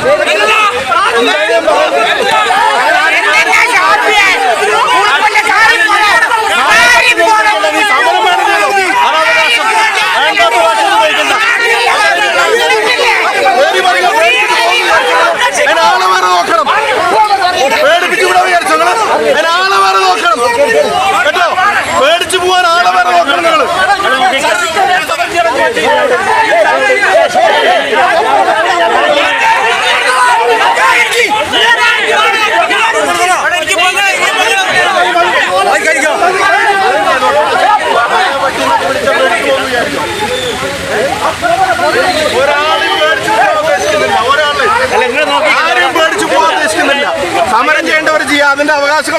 ਅੱਲਾ ਅੱਲਾ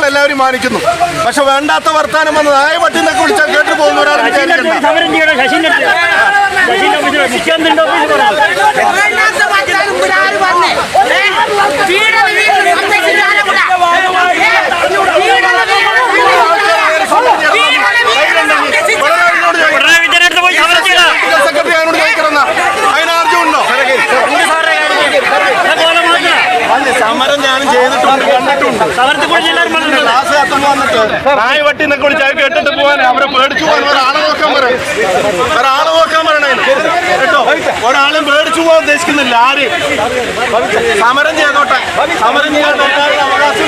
എല്ലാവരും മാനിക്കുന്നു. പക്ഷെ വേണ്ടാത്ത വർത്താനം വന്ന് നായ പട്ടിനെ കുറിച്ച് വിളിച്ചാൽ കേട്ടു പോകുന്ന ഒരാൾ വിചാരിക്കണ്ട. ക്ലാസ് കത്തുമ്പോ വന്നിട്ട് നായ പട്ടി എന്നൊക്കെ വിളിച്ചാൽ കേട്ടിട്ട് പോകാൻ അവരെ പേടിച്ചു പോകാൻ ഒരാളെ നോക്കാൻ പറയും. ഒരാളെ നോക്കാൻ പറയണേ. കേട്ടോ? ഒരാളും പേടിച്ചു പോകാൻ ഉദ്ദേശിക്കുന്നില്ല. ആര്? സമരം ചെയ്തോട്ടെ. സമരം ചെയ്യാൻ അവകാശം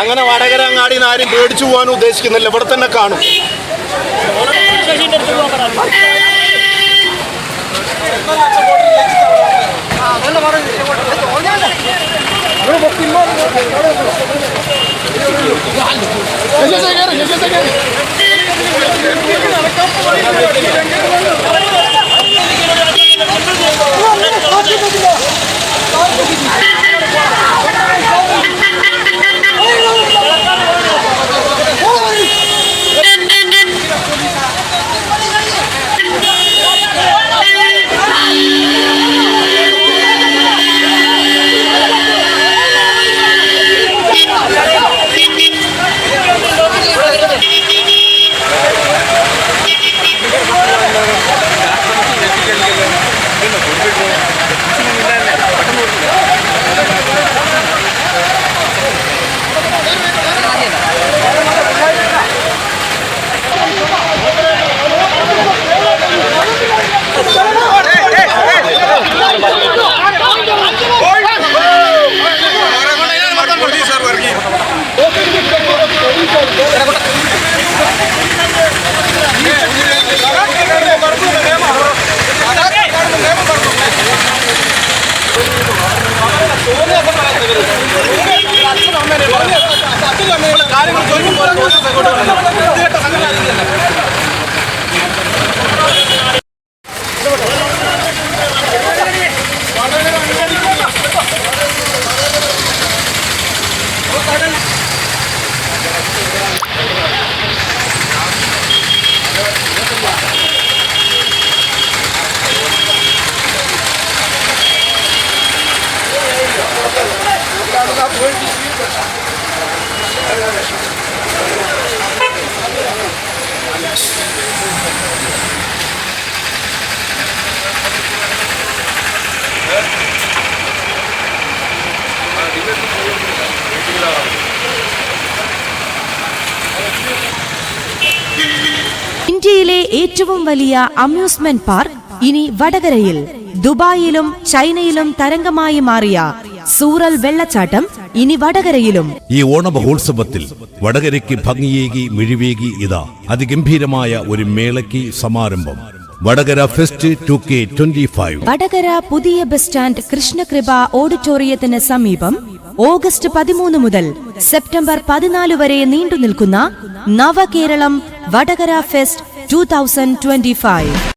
അങ്ങനെ വടകര അങ്ങാടി ആരും പേടിച്ചു പോകാൻ ഉദ്ദേശിക്കുന്നില്ല. ഇവിടെ തന്നെ കാണും. നടക്കാൻ ഇന്ത്യയിലെ ഏറ്റവും വലിയ അമ്യൂസ്മെന്റ് പാർക്ക് ഇനി വടകരയിൽ ദുബായിലും ചൈനയിലും തരംഗമായി മാറിയ സൂറൽ വെള്ളച്ചാട്ടം ഇനി വടകരയിലും. ഈ ഓണ മഹോത്സവത്തിൽ വടകരയ്ക്ക് ഭംഗിയേകി മിഴിവേകി ഇതാ. അതിഗംഭീരമായ ഒരു മേളയ്ക്ക് സമാരംഭം. Vadakara fest two K twenty five. Vadakara പുതിയ ബസ് സ്റ്റാൻഡ് കൃഷ്ണകൃപ ഓഡിറ്റോറിയത്തിന് സമീപം ഓഗസ്റ്റ് പതിമൂന്ന് മുതൽ സെപ്റ്റംബർ പതിനാല് വരെ നീണ്ടു നിൽക്കുന്ന Navakeralam Vadakara fest two thousand twenty five.